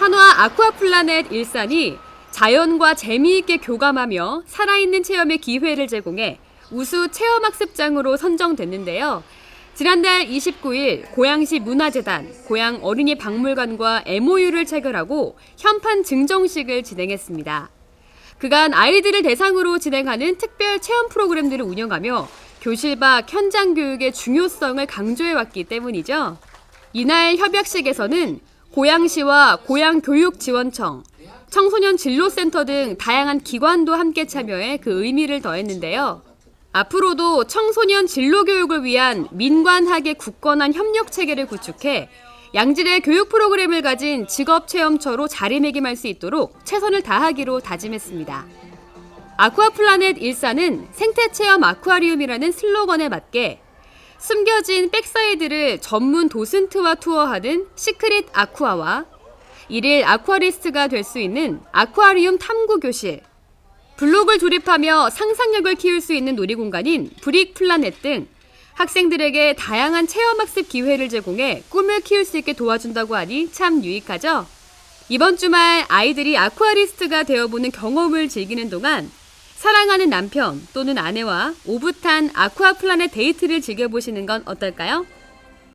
한화 아쿠아플라넷 일산이 자연과 재미있게 교감하며 살아있는 체험의 기회를 제공해 우수 체험학습장으로 선정됐는데요. 지난달 29일 고양시 문화재단, 고양 어린이 박물관과 MOU를 체결하고 현판 증정식을 진행했습니다. 그간 아이들을 대상으로 진행하는 특별 체험 프로그램들을 운영하며 교실 밖 현장 교육의 중요성을 강조해왔기 때문이죠. 이날 협약식에서는 고양시와 고양교육지원청, 청소년 진로센터 등 다양한 기관도 함께 참여해 그 의미를 더했는데요. 앞으로도 청소년 진로 교육을 위한 민관학의 굳건한 협력 체계를 구축해 양질의 교육 프로그램을 가진 직업 체험처로 자리매김할 수 있도록 최선을 다하기로 다짐했습니다. 아쿠아플라넷 일산은 생태 체험 아쿠아리움이라는 슬로건에 맞게 숨겨진 백사이드를 전문 도슨트와 투어하는 시크릿 아쿠아와 일일 아쿠아리스트가 될 수 있는 아쿠아리움 탐구 교실, 블록을 조립하며 상상력을 키울 수 있는 놀이공간인 브릭 플라넷 등 학생들에게 다양한 체험학습 기회를 제공해 꿈을 키울 수 있게 도와준다고 하니 참 유익하죠? 이번 주말 아이들이 아쿠아리스트가 되어보는 경험을 즐기는 동안 사랑하는 남편 또는 아내와 오붓한 아쿠아플라넷 데이트를 즐겨보시는 건 어떨까요?